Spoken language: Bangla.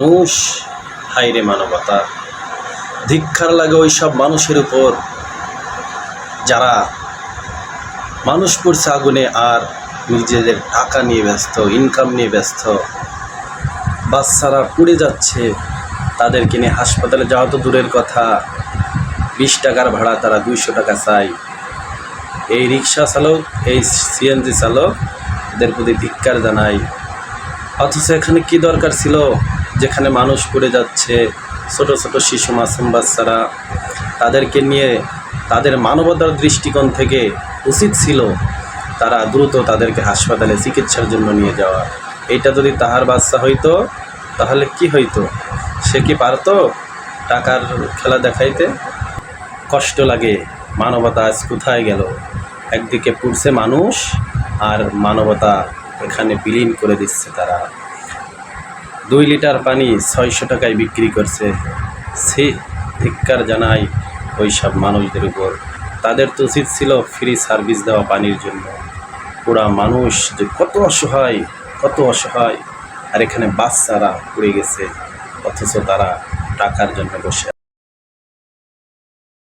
মানুষ হাইরে মানবতা। ধিক্ষার লাগে ওই সব মানুষের উপর। যারা মানুষ পড়ছে আগুনে আর নিজেদের টাকা নিয়ে ব্যস্ত ইনকাম নিয়ে ব্যস্ত, বাচ্চারা পুড়ে যাচ্ছে, তাদেরকে নিয়ে হাসপাতালে যাওয়া তো দূরের কথা। বিশ টাকার ভাড়া তারা দুইশো টাকা চাই এই রিক্সা চালক, এই সিএনজি চালক এদের প্রতি ধিক্কার জানাই অথচ এখানে কি দরকার ছিল? যেখানে মানুষ পড়ে যাচ্ছে, ছোট ছোট শিশু, মাসুম বাচ্চারা, তাদেরকে নিয়ে তাদের মানবতার দৃষ্টিকোণ থেকে উচিত ছিল তারা দ্রুত তাদেরকে হাসপাতালে চিকিৎসার জন্য নিয়ে যাওয়া। এটা যদি তাহার বাচ্চা হইতো, তাহলে কি হইতো? সে কি পারতো টাকার খেলা দেখাইতে? কষ্ট লাগে, মানবতা আজ কোথায় গেল? একদিকে পুড়ছে মানুষ, আর মানবতা এখানে বিলীন করে দিচ্ছে তারা। দুই লিটার পানি ছয়শো টাকায় বিক্রি করছে। সে ধিক্কার জানায় ওই সব মানুষদের উপর। তাদের তো উচিত ছিল ফ্রি সার্ভিস দেওয়া পানির জন্য। পুরা মানুষ যে কত অসহায় কত অসহায়। আর এখানে বাচ্চারা পড়ে গেছে, অথচ তারা টাকার জন্য বসে।